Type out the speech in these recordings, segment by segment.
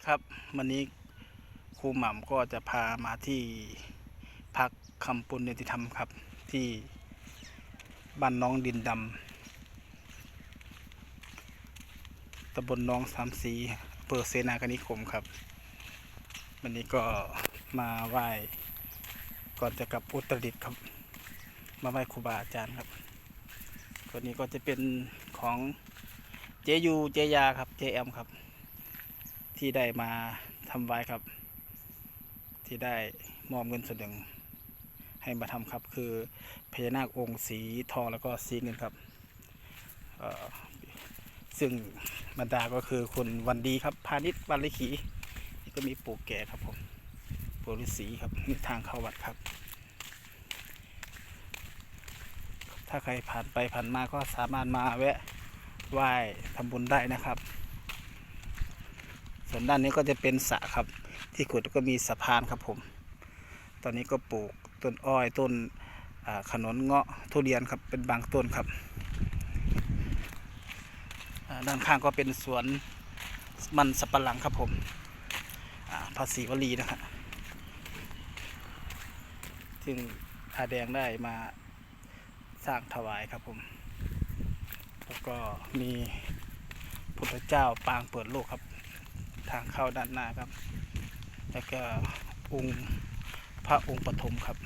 ดีครับวันนี้ครูหม่ำก็จะพามาที่พักคำปุญญติธรรมครับ ที่บ้านน้องดินดำตำบลน้องสามสีอำเภอเสนากนิคมครับ วันนี้ก็มาไหว้ก่อนจะกลับอุตรดิตถ์ครับ มาไหว้ครูบาอาจารย์ครับตัวนี้ก็จะเป็นของเจยูเจยาครับเจแอมครับ ที่ได้มาทำไว้ครับ ที่ได้มอบเงินส่วนหนึ่ง ให้มาทำครับคือพญานาคองค์สีทองแล้วก็สีเงินครับซึ่งบรรดาก็คือคุณวันดีครับพาณิชย์วันลิขีนี่ก็มีปู่แก่ครับผมปู่ฤาษีครับนี่ทางเข้าวัดครับ ถ้าใครผ่านไปผ่านมาก็สามารถมาแวะไหว้ทำบุญได้นะครับ ส่วนด้านนี้ก็จะเป็นสระครับ ที่ขุดก็มีสะพานครับผม ตอนนี้ก็ปลูกต้นอ้อยต้นขนุนเงาะทุเรียนครับเป็นบางต้นครับ ด้านข้างก็เป็นสวนมันสับปะหลังครับผมภาษีวลีนะฮะซึ่งอาแดงได้มาสร้างถวายครับผม แล้วก็มีพุทธเจ้าปางเปิดโลกครับ ทางเข้าด้านหน้าครับ แล้วก็องค์พระองค์ปฐมครับ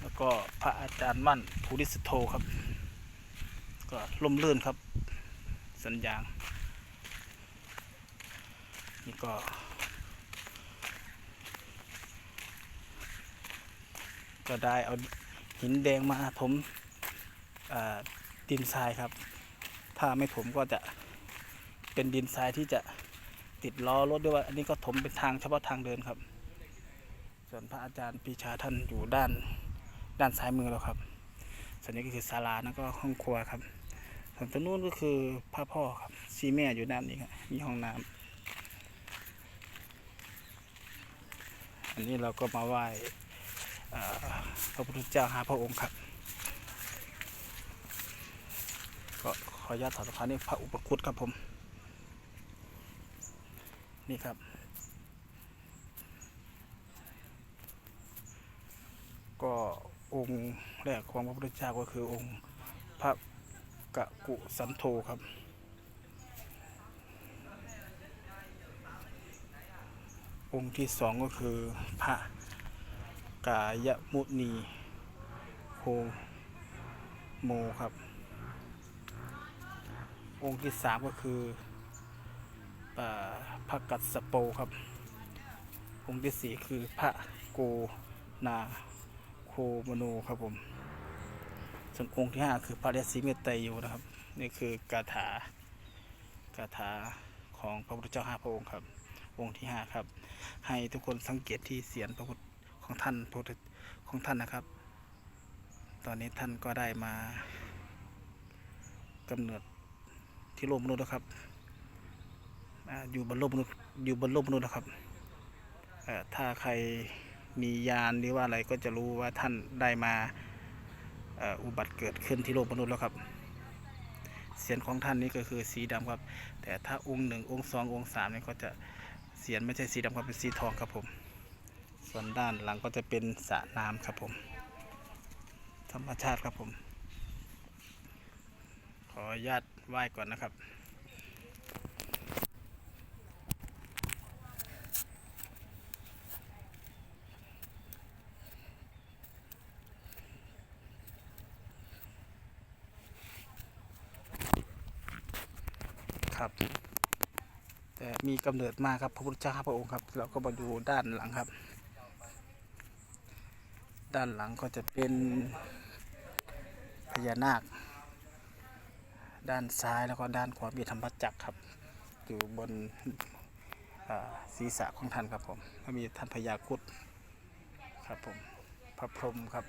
แล้วก็พระอาจารย์มั่นภูริสโธครับ ก็ล่มลื่นครับ สัญญางนี่ก็ก็ได้เอาหินแดงมาถมดินทรายครับ ถ้าไม่ถมก็จะ เป็นดินทรายที่จะติดล้อรถด้วยว่า อันนี้ก็ถมเป็นทางเฉพาะทางเดินครับ ส่วนพระอาจารย์ปีชาท่านอยู่ด้านด้านซ้ายมือเราครับ ส่วนนี้ก็คือศาลาแล้วก็ห้องครัวครับ ส่วนตรงนู้นก็คือพระพ่อครับซีแม่อยู่ด้านนี้ครับมีห้องน้ำอันนี้เราก็มาไหว้พระพุทธเจ้าหาพระองค์ครับ ก็ขออนุญาตถอดสะพานนี่พระอุปคุตครับผม นี่ครับ ก็องค์แรกของพระพุทธเจ้าก็คือองค์พระกะกุสันโธครับองค์ที่สองก็คือพระกายมุนีโคโมครับ องค์ที่สามก็คือ พระกัสสโปครับองค์ที่สี่คือพระโกนาโคมโนครับผมส่วนองค์ที่ห้าคือพระฤาษีเมตไตรอยู่นะครับ นี่คือกาถากาถาของพระพุทธเจ้าห้าพระองค์ครับ องค์ที่ห้าครับ ให้ทุกคนสังเกตที่เสียนพระพุทธของท่านพระพุทธของท่านนะครับ ตอนนี้ท่านก็ได้มากำเนิดที่โลกมนุษย์นะครับ อยู่บนโลกมนุษย์อยู่บนโลกมนุษย์นะครับถ้าใครมียานหรือว่าอะไรก็จะรู้ว่าท่านได้มาอุบัติเกิดขึ้นที่โลกมนุษย์แล้วครับ เสียนของท่านนี้ก็คือสีดำครับ แต่ถ้าองค์หนึ่งองค์สององค์สามเนี่ยก็จะเสียนไม่ใช่สีดำครับเป็นสีทองครับผม ส่วนด้านหลังก็จะเป็นสระน้ำครับผม ธรรมชาติครับผม ขออนุญาตไหว้ก่อนนะครับ ครับ แต่มีกำเนิดมาครับพระพุทธเจ้าพระองค์ครับ เราก็มาดูด้านหลังครับ ด้านหลังก็จะเป็นพญานาค ด้านซ้ายแล้วก็ด้านขวามีธรรมจักรครับ อยู่บนศีรษะของท่านครับผมก็มีท่านพญาคุดครับผมพระพรหมครับ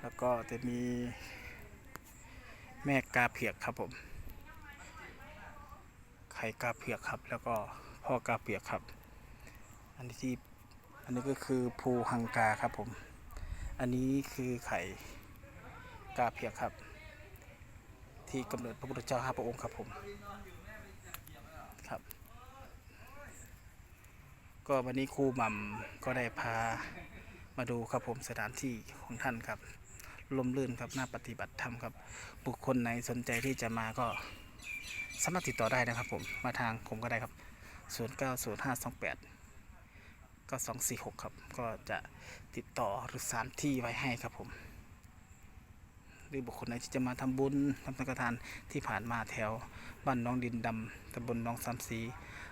แล้วก็จะมี แม่กาเผือกครับผมไข่กาเผือกครับ แล้วก็พ่อกาเผือกครับ อันนี้ที่อันนี้ก็คือภูหังกาครับผม อันนี้คือไข่กาเผือกครับ ที่กำเนิดพระพุทธเจ้าห้าพระองค์ครับผมครับ ก็วันนี้ครูหม่ำก็ได้พามาดูครับผมสถานที่ของท่านครับ ลมลื่นครับน่าปฏิบัติธรรมครับ บุคคลไหนสนใจที่จะมาก็สามารถติดต่อได้นะครับผม มาทางผมก็ได้ครับ 0 9 0 5 2 8ก็246 ครับ ก็จะติดต่อหรือสานที่ไว้ให้ครับผม หรือบุคคลไหนที่จะมาทำบุญทำสังฆทานที่ผ่านมาแถวบ้านน้องดินดำตำบลน้องสามสี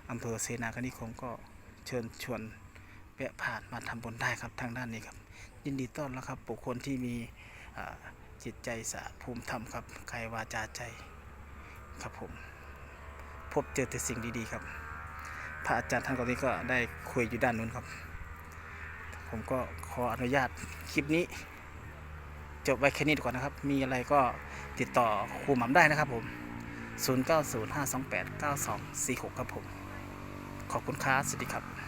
อำเภอเสนาคณิคมก็เชิญชวนแวะผ่านมาทำบุญได้ครับทางด้านนี้ครับ ยินดีต้อนรับครับบุคคลที่มี จิตใจสะภูมิธรรมครับกายวาจาใจครับผม พบเจอแต่สิ่งดีๆครับ พระอาจารย์ท่านคนนี้ก็ได้คุยอยู่ด้านนู้นครับ ผมก็ขออนุญาตคลิปนี้ จบไว้แค่นี้ดีกว่านะครับ มีอะไรก็ติดต่อครูหม่ำได้นะครับผม 0905289246 ครับผม ขอบคุณครับสวัสดีครับ